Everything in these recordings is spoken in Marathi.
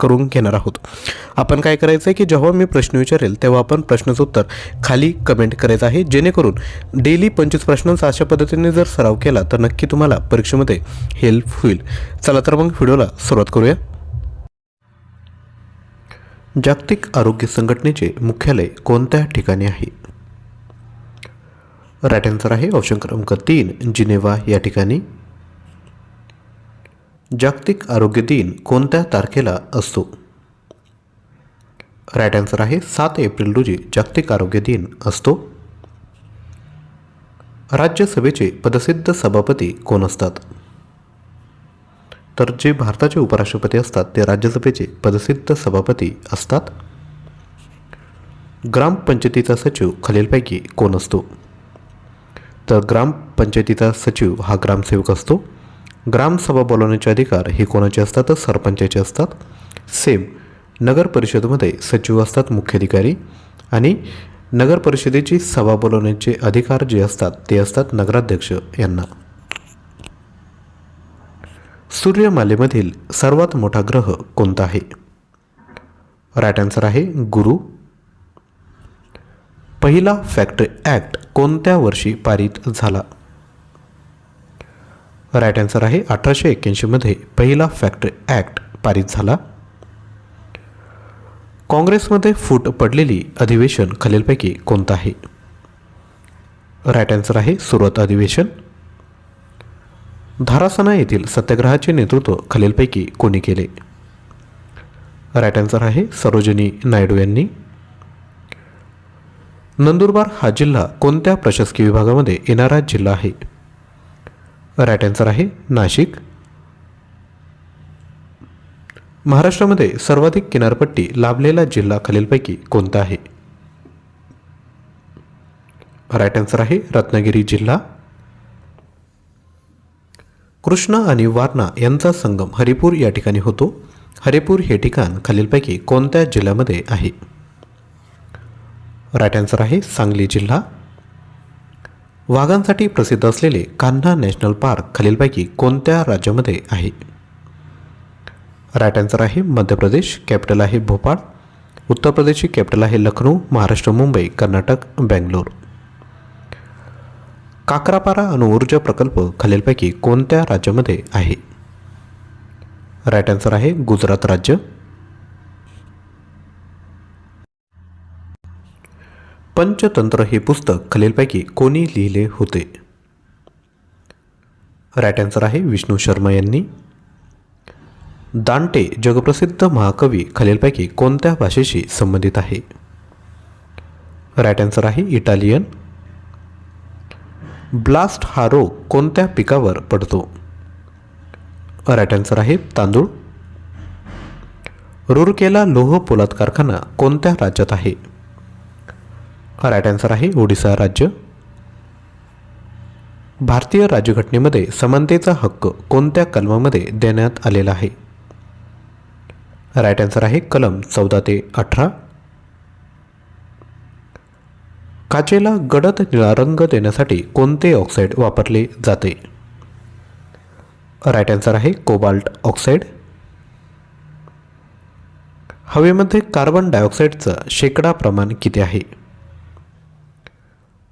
करून घेणार आहोत. आपण काय करायचं आहे की जेव्हा मी प्रश्न विचारेल तेव्हा आपण प्रश्नाचं उत्तर खाली कमेंट करायचं आहे. जेणेकरून डेली पंचवीस प्रश्नांचा अशा पद्धतीने जर सराव केला तर नक्की तुम्हाला परीक्षेमध्ये हेल्प होईल. चला तर मग व्हिडिओला सुरुवात करूया. जागतिक आरोग्य संघटनेचे मुख्यालय कोणत्या ठिकाणी आहे? राईट आन्सर आहे ऑप्शन क्रमांक तीन जिनेवा या ठिकाणी. जागतिक आरोग्य दिन कोणत्या तारखेला असतो? राईट आन्सर आहे सात एप्रिल रोजी जागतिक आरोग्य दिन असतो. राज्यसभेचे पदसिद्ध सभापती कोण असतात? तर जे भारताचे उपराष्ट्रपती असतात ते राज्यसभेचे पदसिद्ध सभापती असतात. ग्रामपंचायतीचा सचिव खालीलपैकी कोण असतो? तर ग्रामपंचायतीचा सचिव हा ग्रामसेवक असतो. ग्रामसभा बोलवण्याचे अधिकार हे कोणाचे असतात? तर सरपंचाचे असतात. सेम नगर परिषदेमध्ये सचिव असतात मुख्याधिकारी. आणि नगर परिषदेची सभा बोलवण्याचे अधिकार जे असतात ते असतात नगराध्यक्ष यांना. सूर्यमालेमधील सर्वात मोठा ग्रह कोणता आहे? राईट आन्सर आहे गुरु. पहिला फॅक्टरी ॲक्ट कोणत्या वर्षी पारित झाला? राईट आन्सर आहे अठराशे एक्क्याऐंशीमध्ये पहिला फॅक्टरी ॲक्ट पारित झाला. काँग्रेसमध्ये फूट पडलेली अधिवेशन खालीलपैकी कोणतं आहे राईट आन्सर आहे सुरत अधिवेशन. धारासना येथील सत्याग्रहाचे नेतृत्व खालीलपैकी कोणी केले? राईट आन्सर आहे सरोजिनी नायडू यांनी. नंदुरबार हा जिल्हा कोणत्या प्रशासकीय विभागामध्ये येणारा जिल्हा आहे? राईट आन्सर आहे नाशिक. महाराष्ट्रामध्ये सर्वाधिक किनारपट्टी लाभलेला जिल्हा खालीलपैकी कोणता आहे? राईट आन्सर आहे रत्नागिरी जिल्हा. कृष्णा आणि वारणा यांचा संगम हरिपूर या ठिकाणी होतो. हरिपूर हे ठिकाण खालीलपैकी कोणत्या जिल्ह्यामध्ये आहे? राईट आन्सर आहे सांगली जिल्हा. वाघांसाठी प्रसिद्ध असलेले कान्हा नॅशनल पार्क खालीलपैकी कोणत्या राज्यामध्ये आहे? राईट आन्सर आहे मध्य प्रदेश कॅपिटल आहे भोपाळ. उत्तर प्रदेशची कॅपिटल आहे लखनौ महाराष्ट्र मुंबई कर्नाटक बेंगलोर. काकरापारा अणुऊर्जा प्रकल्प खालीलपैकी कोणत्या राज्यामध्ये आहे? राईट आन्सर आहे गुजरात राज्य. पंचतंत्र हे पुस्तक खालीलपैकी कोणी लिहिले होते? राईट आन्सर आहे विष्णू शर्मा यांनी. दांटे जगप्रसिद्ध महाकवी खालीलपैकी कोणत्या भाषेशी संबंधित आहे? राईट आन्सर आहे इटालियन. ब्लास्ट हा रोग कोणत्या पिकावर पडतो? राईट आन्सर आहे तांदूळ. रुरकेला लोह पोलाद कारखाना कोणत्या राज्यात आहे? राईट आन्सर आहे ओडिसा राज्य. भारतीय राज्यघटनेमध्ये समानतेचा हक्क कोणत्या कलमामध्ये देण्यात आलेला आहे? राईट आन्सर आहे कलम चौदा ते अठरा. काचेला गडद निळा रंग देण्यासाठी कोणते ऑक्साईड वापरले जाते? राईट आन्सर आहे कोबाल्ट ऑक्साईड. हवेमध्ये कार्बन डायऑक्साईडचं शेकडा प्रमाण किती आहे?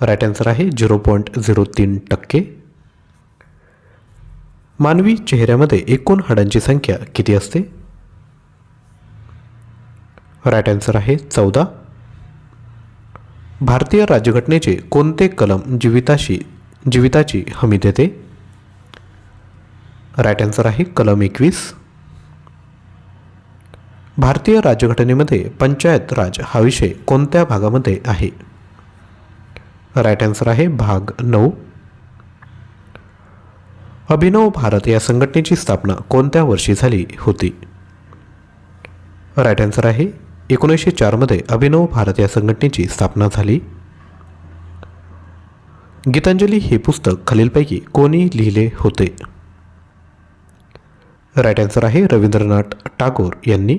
राईट आन्सर आहे झिरो पॉईंट झिरो तीन टक्के. मानवी चेहऱ्यामध्ये एकूण हाडांची संख्या किती असते? राईट आन्सर आहे चौदा. भारतीय राज्यघटनेचे कोणते कलम जीविताशी जीविताची हमी देते? राईट आन्सर आहे कलम एकवीस. भारतीय राज्यघटनेमध्ये पंचायत राज हा विषय कोणत्या भागामध्ये आहे? राईट आन्सर आहे भाग नऊ. अभिनव भारत या संघटनेची स्थापना कोणत्या वर्षी झाली होती? राईट आन्सर आहे एकोणीसशे चारमध्ये अभिनव भारत या संघटनेची स्थापना झाली. गीतांजली हे पुस्तक खालीलपैकी कोणी लिहिले होते? राईट आन्सर आहे रवींद्रनाथ टागोर यांनी.